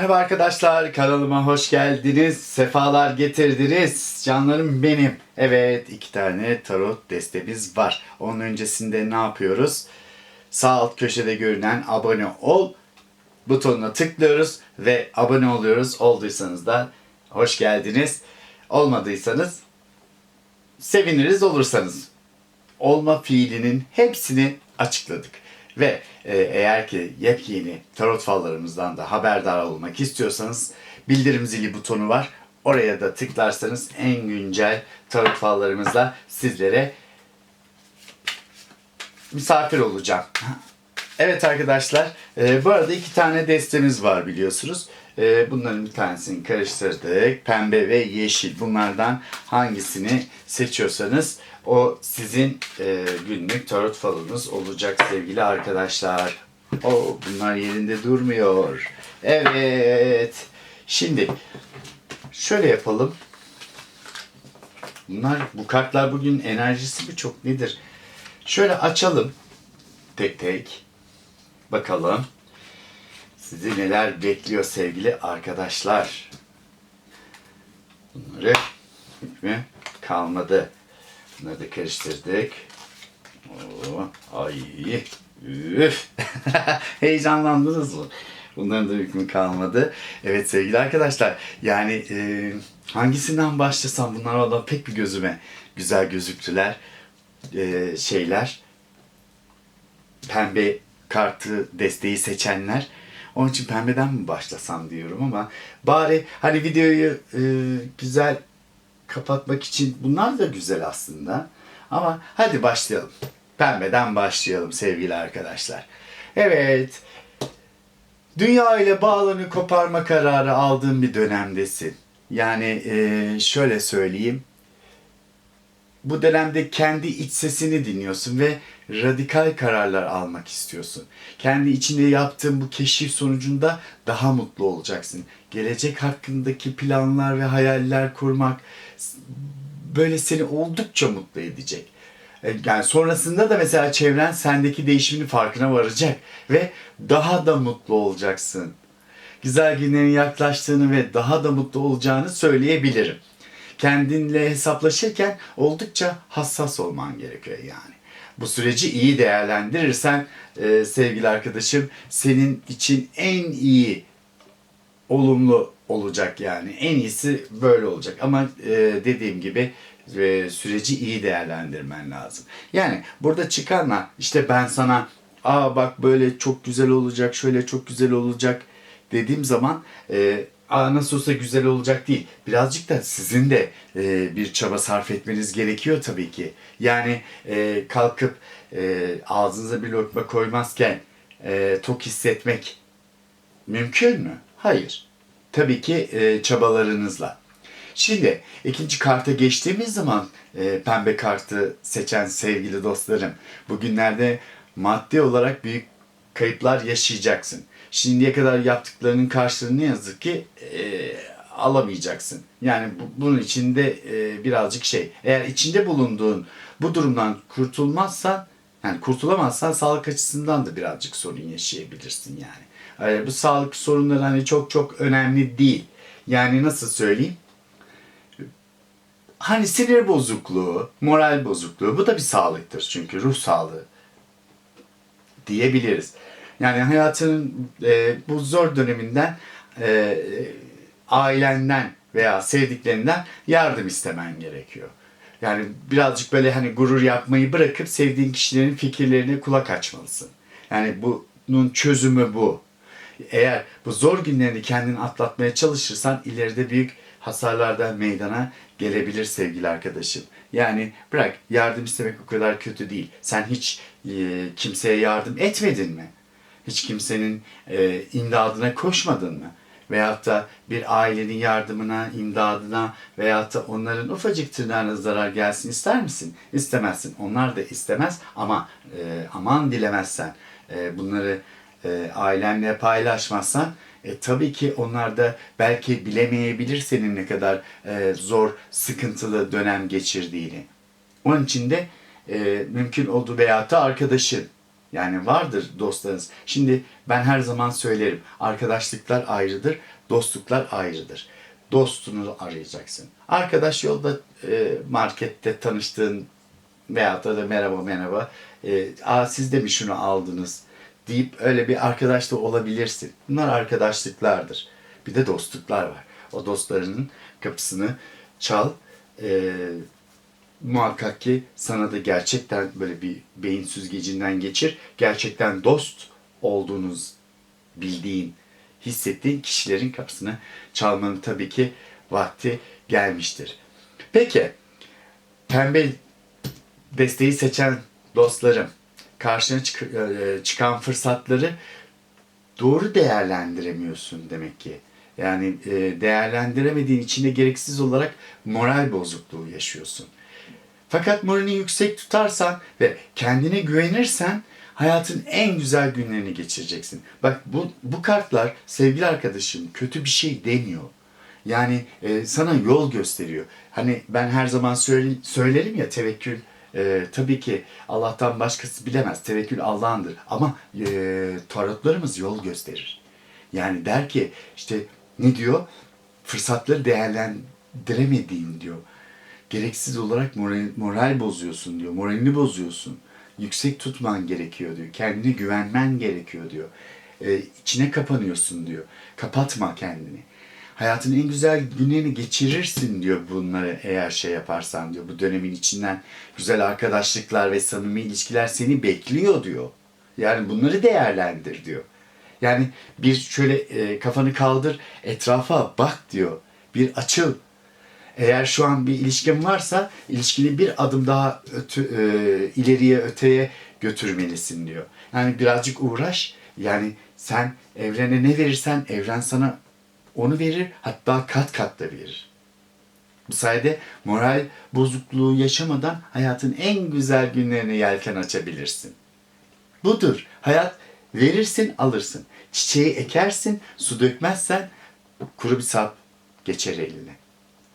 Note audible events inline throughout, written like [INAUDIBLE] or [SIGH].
Merhaba arkadaşlar, kanalıma hoş geldiniz, sefalar getirdiniz. Canlarım benim. Evet, iki tane tarot destemiz var. Onun öncesinde ne yapıyoruz? Sağ alt köşede görünen abone ol butonuna tıklıyoruz ve abone oluyoruz. Olduysanız da hoş geldiniz. Olmadıysanız seviniriz olursanız. Olma fiilinin hepsini açıkladık. Ve e, eğer ki yepyeni tarot fallarımızdan da haberdar olmak istiyorsanız bildirim zili butonu var. Oraya da tıklarsanız en güncel tarot fallarımızla sizlere misafir olacağım. Evet arkadaşlar, e, bu arada iki tane destemiz var biliyorsunuz. E, bunların bir tanesini karıştırdık. Pembe ve yeşil. Bunlardan hangisini seçiyorsanız o sizin e, günlük tarot falınız olacak sevgili arkadaşlar. O bunlar yerinde durmuyor. Evet. Şimdi şöyle yapalım. Bunlar bu kartlar bugün enerjisi mi çok nedir? Şöyle açalım tek tek. Bakalım sizi neler bekliyor sevgili arkadaşlar. Bunları hükmü kalmadı. Bunları da karıştırdık. Oo, ay, üf. [LAUGHS] Heyecanlandınız mı? Bunların da hükmü kalmadı. Evet sevgili arkadaşlar, yani e, hangisinden başlasam bunlar valla pek bir gözüme güzel gözüktüler. E, şeyler, pembe kartı desteği seçenler. Onun için pembeden mi başlasam diyorum ama bari hani videoyu e, güzel kapatmak için bunlar da güzel aslında. Ama hadi başlayalım. Pembeden başlayalım sevgili arkadaşlar. Evet. Dünya ile bağlarını koparma kararı aldığın bir dönemdesin. Yani e, şöyle söyleyeyim bu dönemde kendi iç sesini dinliyorsun ve radikal kararlar almak istiyorsun. Kendi içinde yaptığın bu keşif sonucunda daha mutlu olacaksın. Gelecek hakkındaki planlar ve hayaller kurmak böyle seni oldukça mutlu edecek. E, Yani sonrasında da mesela çevren sendeki değişimin farkına varacak ve daha da mutlu olacaksın. Güzel günlerin yaklaştığını ve daha da mutlu olacağını söyleyebilirim kendinle hesaplaşırken oldukça hassas olman gerekiyor yani. Bu süreci iyi değerlendirirsen e, sevgili arkadaşım senin için en iyi olumlu olacak yani. En iyisi böyle olacak ama e, dediğim gibi e, süreci iyi değerlendirmen lazım. Yani burada çıkanla işte ben sana aa bak böyle çok güzel olacak, şöyle çok güzel olacak dediğim zaman e, aa nasıl olsa güzel olacak değil. Birazcık da sizin de e, bir çaba sarf etmeniz gerekiyor tabii ki. Yani e, kalkıp e, ağzınıza bir lokma koymazken e, tok hissetmek mümkün mü? Hayır. Tabii ki e, çabalarınızla. Şimdi ikinci karta geçtiğimiz zaman e, pembe kartı seçen sevgili dostlarım bugünlerde maddi olarak büyük kayıplar yaşayacaksın. Şimdiye kadar yaptıklarının karşılığını yazık ki e, alamayacaksın. Yani bu, bunun içinde e, birazcık şey. Eğer içinde bulunduğun bu durumdan kurtulmazsan yani kurtulamazsan sağlık açısından da birazcık sorun yaşayabilirsin yani. E, bu sağlık sorunları hani çok çok önemli değil. Yani nasıl söyleyeyim? Hani sinir bozukluğu, moral bozukluğu bu da bir sağlıktır çünkü ruh sağlığı diyebiliriz. Yani hayatının e, bu zor döneminden e, ailenden veya sevdiklerinden yardım istemen gerekiyor. Yani birazcık böyle hani gurur yapmayı bırakıp sevdiğin kişilerin fikirlerine kulak açmalısın. Yani bunun çözümü bu. Eğer bu zor günlerini kendin atlatmaya çalışırsan ileride büyük hasarlardan meydana gelebilir sevgili arkadaşım. Yani bırak yardım istemek o kadar kötü değil. Sen hiç e, kimseye yardım etmedin mi? Hiç kimsenin e, imdadına koşmadın mı? Veyahut da bir ailenin yardımına, imdadına veyahut da onların ufacık tırnağına zarar gelsin ister misin? İstemezsin. Onlar da istemez ama e, aman dilemezsen e, bunları e, ailenle paylaşmazsan e, tabii ki onlar da belki bilemeyebilir senin ne kadar e, zor, sıkıntılı dönem geçirdiğini. Onun için de e, mümkün olduğu veyahut da arkadaşın Yani vardır dostlarınız. Şimdi ben her zaman söylerim. Arkadaşlıklar ayrıdır, dostluklar ayrıdır. Dostunu arayacaksın. Arkadaş yolda e, markette tanıştığın veyahut da merhaba merhaba. E, Aa, siz de mi şunu aldınız? deyip öyle bir arkadaş da olabilirsin. Bunlar arkadaşlıklardır. Bir de dostluklar var. O dostlarının kapısını çal. E, muhakkak ki sana da gerçekten böyle bir beyin süzgecinden geçir. Gerçekten dost olduğunuz bildiğin, hissettiğin kişilerin kapısını çalmanın tabii ki vakti gelmiştir. Peki, pembe desteği seçen dostlarım, karşına çık- e, çıkan fırsatları doğru değerlendiremiyorsun demek ki. Yani e, değerlendiremediğin için de gereksiz olarak moral bozukluğu yaşıyorsun. Fakat moralini yüksek tutarsan ve kendine güvenirsen hayatın en güzel günlerini geçireceksin. Bak bu, bu kartlar sevgili arkadaşım kötü bir şey demiyor. Yani e, sana yol gösteriyor. Hani ben her zaman söyle, söylerim ya tevekkül e, tabii ki Allah'tan başkası bilemez. Tevekkül Allah'ındır. Ama e, tarotlarımız yol gösterir. Yani der ki işte ne diyor? Fırsatları değerlendiremediğin diyor. Gereksiz olarak moral, moral bozuyorsun diyor. Moralini bozuyorsun. Yüksek tutman gerekiyor diyor. Kendine güvenmen gerekiyor diyor. Ee, içine kapanıyorsun diyor. Kapatma kendini. Hayatın en güzel günlerini geçirirsin diyor bunları eğer şey yaparsan diyor. Bu dönemin içinden güzel arkadaşlıklar ve samimi ilişkiler seni bekliyor diyor. Yani bunları değerlendir diyor. Yani bir şöyle e, kafanı kaldır, etrafa bak diyor. Bir açıl. Eğer şu an bir ilişkin varsa ilişkini bir adım daha ötü, e, ileriye öteye götürmelisin diyor. Yani birazcık uğraş. Yani sen evrene ne verirsen evren sana onu verir hatta kat kat da verir. Bu sayede moral bozukluğu yaşamadan hayatın en güzel günlerine yelken açabilirsin. Budur. Hayat verirsin alırsın. Çiçeği ekersin su dökmezsen kuru bir sap geçer eline.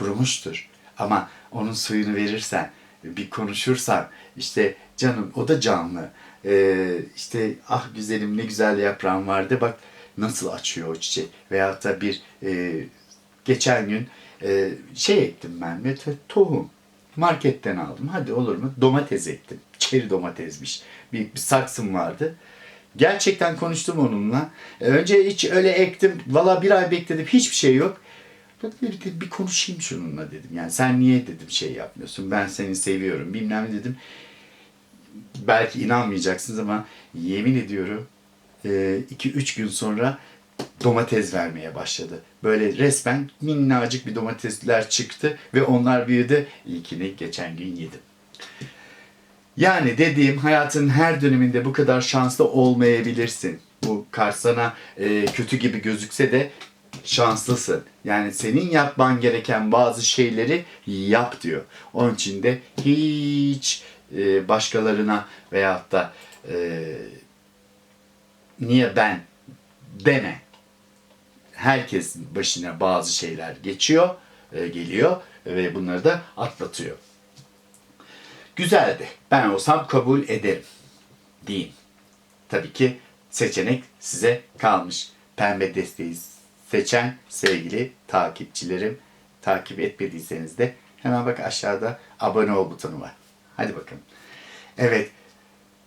Kurumuştur. Ama onun suyunu verirsen, bir konuşursan, işte canım o da canlı. Ee, işte ah güzelim ne güzel yaprağın vardı bak nasıl açıyor o çiçek. Veyahut da bir e, geçen gün e, şey ektim ben bir tohum. Marketten aldım. Hadi olur mu? Domates ektim. Çeri domatesmiş. Bir, bir saksım vardı. Gerçekten konuştum onunla. Önce hiç öyle ektim. Valla bir ay bekledim. Hiçbir şey yok. Bir, bir, bir konuşayım şununla dedim. Yani sen niye dedim şey yapmıyorsun. Ben seni seviyorum. Bilmem dedim. Belki inanmayacaksınız ama yemin ediyorum 2-3 gün sonra domates vermeye başladı. Böyle resmen minnacık bir domatesler çıktı ve onlar büyüdü. İlkini geçen gün yedim. Yani dediğim hayatın her döneminde bu kadar şanslı olmayabilirsin. Bu kart sana e, kötü gibi gözükse de şanslısın. Yani senin yapman gereken bazı şeyleri yap diyor. Onun için de hiç e, başkalarına veyahut da e, niye ben deme. Herkesin başına bazı şeyler geçiyor, e, geliyor ve bunları da atlatıyor. Güzeldi. Ben olsam kabul ederim. Deyin. Tabii ki seçenek size kalmış. Pembe desteği seçen sevgili takipçilerim. Takip etmediyseniz de hemen bak aşağıda abone ol butonu var. Hadi bakalım. Evet.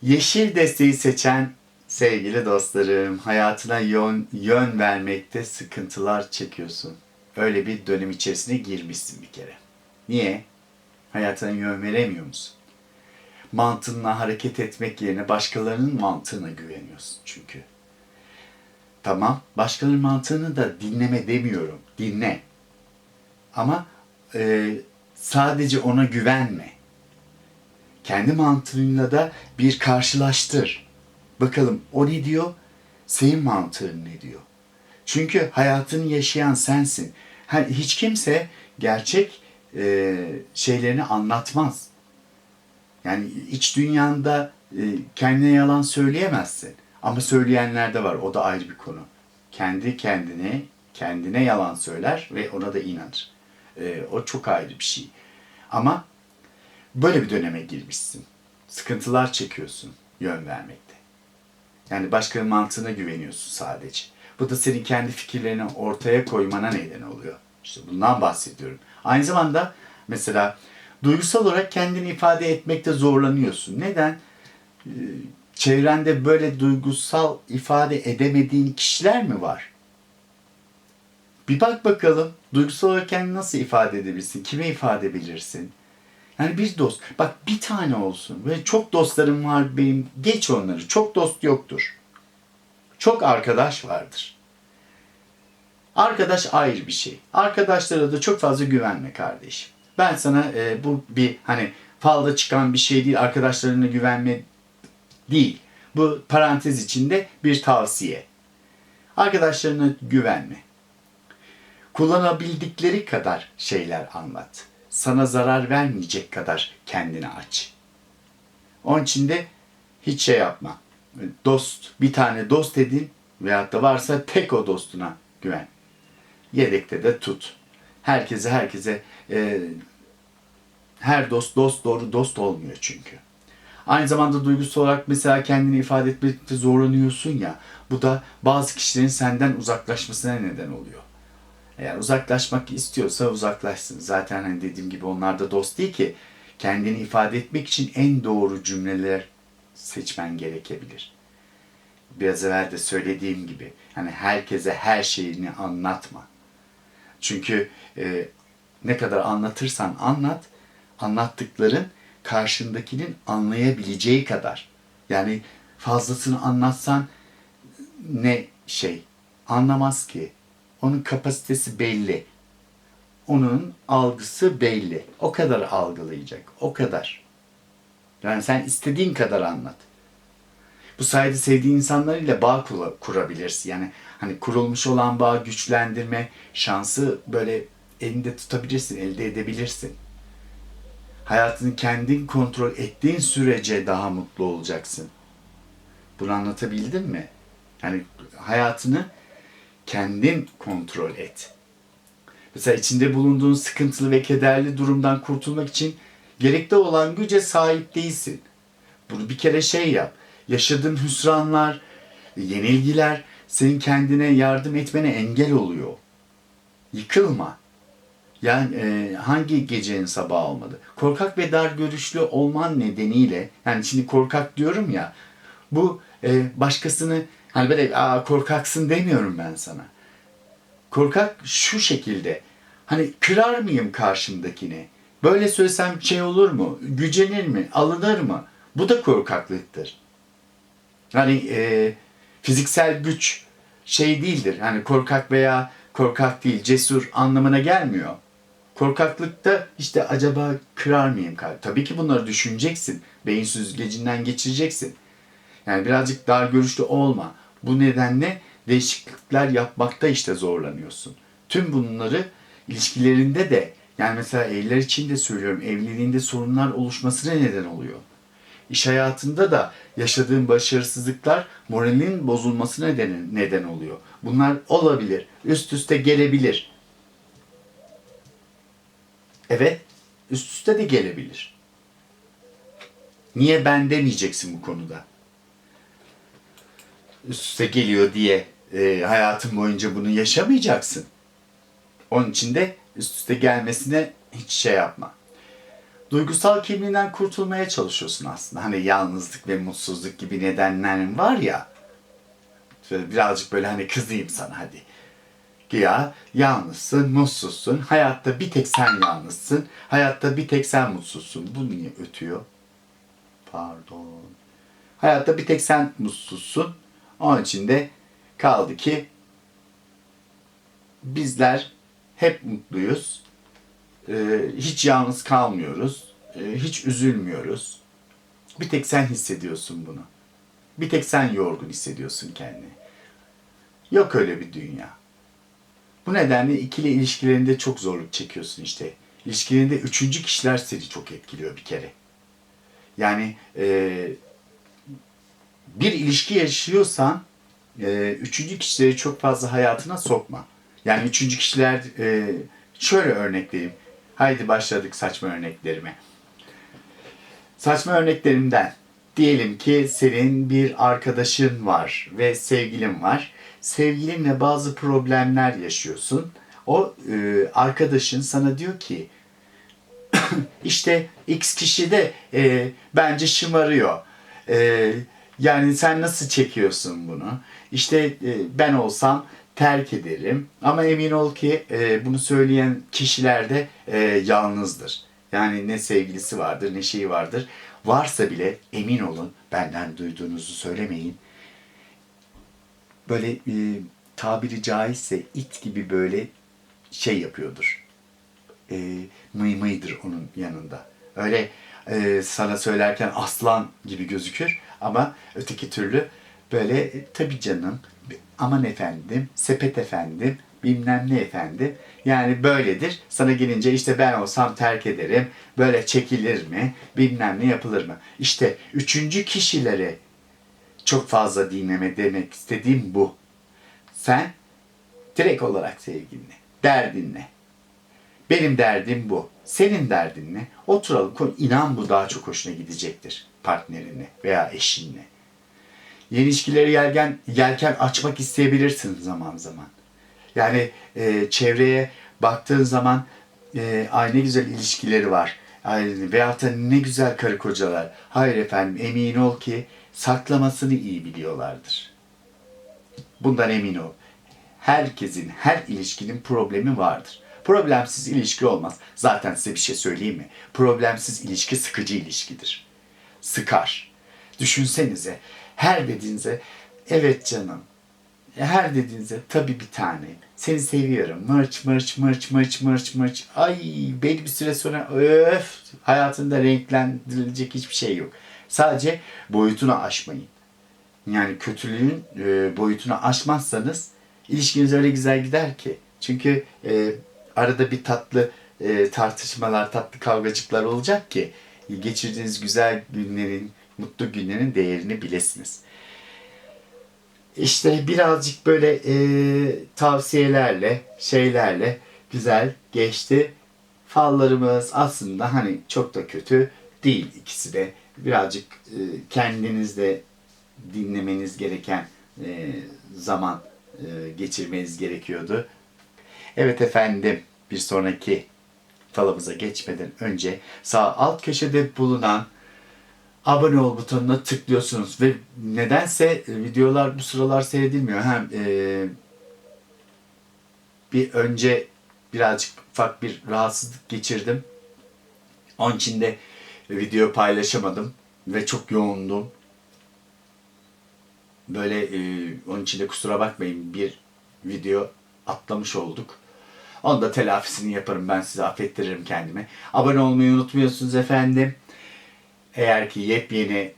Yeşil desteği seçen sevgili dostlarım, hayatına yön, yön vermekte sıkıntılar çekiyorsun. Öyle bir dönem içerisine girmişsin bir kere. Niye? Hayatına yön veremiyor musun? Mantığınla hareket etmek yerine başkalarının mantığına güveniyorsun çünkü. Tamam, başkalarının mantığını da dinleme demiyorum. Dinle. Ama e, sadece ona güvenme. Kendi mantığınla da bir karşılaştır. Bakalım o ne diyor, senin mantığın ne diyor. Çünkü hayatını yaşayan sensin. Hiç kimse gerçek e, şeylerini anlatmaz. Yani iç dünyanda e, kendine yalan söyleyemezsin. Ama söyleyenler de var. O da ayrı bir konu. Kendi kendine kendine yalan söyler ve ona da inanır. E, o çok ayrı bir şey. Ama böyle bir döneme girmişsin. Sıkıntılar çekiyorsun yön vermekte. Yani başkalarının mantığına güveniyorsun sadece. Bu da senin kendi fikirlerini ortaya koymana neden oluyor. İşte bundan bahsediyorum. Aynı zamanda mesela duygusal olarak kendini ifade etmekte zorlanıyorsun. Neden? Çevrende böyle duygusal ifade edemediğin kişiler mi var? Bir bak bakalım duygusal olarak kendini nasıl ifade edebilirsin? Kime ifade edebilirsin? Yani bir dost. Bak bir tane olsun. Ve çok dostlarım var benim. Geç onları. Çok dost yoktur. Çok arkadaş vardır. Arkadaş ayrı bir şey. Arkadaşlara da çok fazla güvenme kardeşim. Ben sana e, bu bir hani falda çıkan bir şey değil. Arkadaşlarına güvenme değil. Bu parantez içinde bir tavsiye. Arkadaşlarına güvenme. Kullanabildikleri kadar şeyler anlat. Sana zarar vermeyecek kadar kendini aç. Onun için de hiç şey yapma. Dost, bir tane dost edin veyahut da varsa tek o dostuna güven. Yedekte de tut. Herkese herkese e, her dost dost doğru dost olmuyor çünkü. Aynı zamanda duygusal olarak mesela kendini ifade etmekte zorlanıyorsun ya. Bu da bazı kişilerin senden uzaklaşmasına neden oluyor. Eğer uzaklaşmak istiyorsa uzaklaşsın. Zaten hani dediğim gibi onlar da dost değil ki. Kendini ifade etmek için en doğru cümleler seçmen gerekebilir. Biraz evvel de söylediğim gibi hani herkese her şeyini anlatma. Çünkü e, ne kadar anlatırsan anlat, anlattıkların karşındakinin anlayabileceği kadar. Yani fazlasını anlatsan ne şey anlamaz ki. Onun kapasitesi belli. Onun algısı belli. O kadar algılayacak. O kadar. Yani sen istediğin kadar anlat. Bu sayede sevdiğin insanlarıyla bağ kurabilirsin. Yani hani kurulmuş olan bağı güçlendirme şansı böyle elinde tutabilirsin, elde edebilirsin. Hayatını kendin kontrol ettiğin sürece daha mutlu olacaksın. Bunu anlatabildim mi? Yani hayatını kendin kontrol et. Mesela içinde bulunduğun sıkıntılı ve kederli durumdan kurtulmak için gerekli olan güce sahip değilsin. Bunu bir kere şey yap. Yaşadığın hüsranlar, yenilgiler senin kendine yardım etmene engel oluyor. Yıkılma. Yani e, hangi gecenin sabahı olmadı? Korkak ve dar görüşlü olman nedeniyle, yani şimdi korkak diyorum ya, bu e, başkasını hani böyle Aa, korkaksın demiyorum ben sana. Korkak şu şekilde, hani kırar mıyım karşımdakini? Böyle söylesem şey olur mu? Gücenir mi? Alınır mı? Bu da korkaklıktır. Hani e, fiziksel güç şey değildir. Hani korkak veya korkak değil, cesur anlamına gelmiyor. Korkaklıkta işte acaba kırar mıyım? Tabii ki bunları düşüneceksin. Beyin süzgecinden geçireceksin. Yani birazcık dar görüşlü olma. Bu nedenle değişiklikler yapmakta işte zorlanıyorsun. Tüm bunları ilişkilerinde de yani mesela evliler için de söylüyorum evliliğinde sorunlar oluşmasına neden oluyor. İş hayatında da yaşadığın başarısızlıklar moralinin bozulmasına neden, neden oluyor. Bunlar olabilir. Üst üste gelebilir. Evet, üst üste de gelebilir. Niye ben demeyeceksin bu konuda? Üst üste geliyor diye e, hayatın boyunca bunu yaşamayacaksın. Onun için de üst üste gelmesine hiç şey yapma. Duygusal kimliğinden kurtulmaya çalışıyorsun aslında. Hani yalnızlık ve mutsuzluk gibi nedenlerin var ya. Birazcık böyle hani kızayım sana hadi. Ya yalnızsın, mutsuzsun. Hayatta bir tek sen yalnızsın. Hayatta bir tek sen mutsuzsun. Bu niye ötüyor? Pardon. Hayatta bir tek sen mutsuzsun. Onun için de kaldı ki bizler hep mutluyuz. Ee, hiç yalnız kalmıyoruz. Ee, hiç üzülmüyoruz. Bir tek sen hissediyorsun bunu. Bir tek sen yorgun hissediyorsun kendini. Yok öyle bir dünya. Bu nedenle ikili ilişkilerinde çok zorluk çekiyorsun işte. İlişkilerinde üçüncü kişiler seni çok etkiliyor bir kere. Yani e, bir ilişki yaşıyorsan e, üçüncü kişileri çok fazla hayatına sokma. Yani üçüncü kişiler e, şöyle örnek. Haydi başladık saçma örneklerime. Saçma örneklerimden Diyelim ki senin bir arkadaşın var ve sevgilin var. Sevgilinle bazı problemler yaşıyorsun. O e, arkadaşın sana diyor ki [CLEARS THROAT] işte X kişi de e, bence şımarıyor. E, yani sen nasıl çekiyorsun bunu? İşte e, ben olsam terk ederim. Ama emin ol ki e, bunu söyleyen kişiler de e, yalnızdır. Yani ne sevgilisi vardır ne şeyi vardır. Varsa bile emin olun benden duyduğunuzu söylemeyin. Böyle e, tabiri caizse it gibi böyle şey yapıyordur e, mıy mıydır onun yanında. Öyle e, sana söylerken aslan gibi gözükür ama öteki türlü böyle e, tabii canım aman efendim sepet efendim bilmem ne efendim yani böyledir. Sana gelince işte ben olsam terk ederim. Böyle çekilir mi? Bilmem ne yapılır mı? İşte üçüncü kişilere çok fazla dinleme demek istediğim bu. Sen direkt olarak sevgilinle, derdinle, benim derdim bu. Senin derdin ne? Oturalım. konu- İnan bu daha çok hoşuna gidecektir partnerinle veya eşinle. Yeni ilişkileri yelken, yelken açmak isteyebilirsin zaman zaman. Yani e, çevreye baktığın zaman e, ay ne güzel ilişkileri var. Ay, veyahut da ne güzel karı kocalar. Hayır efendim emin ol ki saklamasını iyi biliyorlardır. Bundan emin ol. Herkesin, her ilişkinin problemi vardır. Problemsiz ilişki olmaz. Zaten size bir şey söyleyeyim mi? Problemsiz ilişki sıkıcı ilişkidir. Sıkar. Düşünsenize, her dediğinize evet canım, her dediğinize tabii bir tane. Seni seviyorum. Mırç mırç mırç mırç mırç mırç. Ay belli bir süre sonra öf hayatında renklendirilecek hiçbir şey yok. Sadece boyutunu aşmayın. Yani kötülüğün e, boyutunu aşmazsanız ilişkiniz öyle güzel gider ki. Çünkü e, arada bir tatlı e, tartışmalar, tatlı kavgacıklar olacak ki geçirdiğiniz güzel günlerin, mutlu günlerin değerini bilesiniz. İşte birazcık böyle e, tavsiyelerle, şeylerle güzel geçti. Fallarımız aslında hani çok da kötü değil ikisi de. Birazcık e, kendinizde dinlemeniz gereken e, zaman e, geçirmeniz gerekiyordu. Evet efendim bir sonraki falımıza geçmeden önce sağ alt köşede bulunan abone ol butonuna tıklıyorsunuz ve nedense videolar bu sıralar seyredilmiyor. Hem bir önce birazcık ufak bir rahatsızlık geçirdim. Onun için de video paylaşamadım ve çok yoğundum. Böyle e, onun için de kusura bakmayın bir video atlamış olduk. Onu da telafisini yaparım ben size affettiririm kendime. Abone olmayı unutmuyorsunuz efendim. Eğer ki yepyeni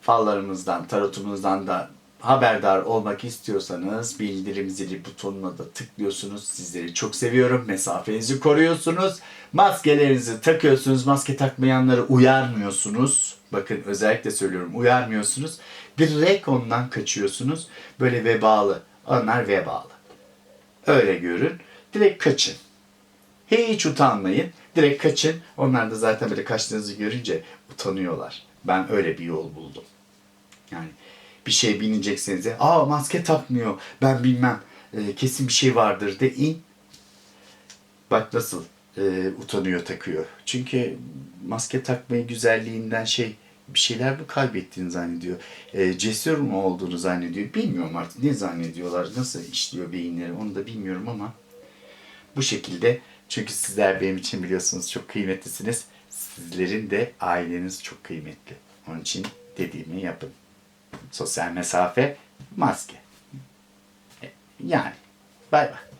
fallarımızdan, tarotumuzdan da haberdar olmak istiyorsanız bildirim zili butonuna da tıklıyorsunuz. Sizleri çok seviyorum. Mesafenizi koruyorsunuz. Maskelerinizi takıyorsunuz. Maske takmayanları uyarmıyorsunuz. Bakın özellikle söylüyorum uyarmıyorsunuz. Direkt ondan kaçıyorsunuz. Böyle vebalı. Onlar vebalı. Öyle görün. Direkt kaçın. Hiç utanmayın. Direkt kaçın. Onlar da zaten böyle kaçtığınızı görünce utanıyorlar. Ben öyle bir yol buldum. Yani bir şey binecekseniz de aa maske takmıyor ben bilmem e, kesin bir şey vardır de in. Bak nasıl e, utanıyor takıyor. Çünkü maske takmayı güzelliğinden şey bir şeyler mi kaybettiğini zannediyor. E, cesur mu olduğunu zannediyor. Bilmiyorum artık ne zannediyorlar. Nasıl işliyor beyinleri onu da bilmiyorum ama bu şekilde çünkü sizler benim için biliyorsunuz çok kıymetlisiniz. Sizlerin de aileniz çok kıymetli. Onun için dediğimi yapın. Sosyal mesafe, maske. E, Yani. Bay bay.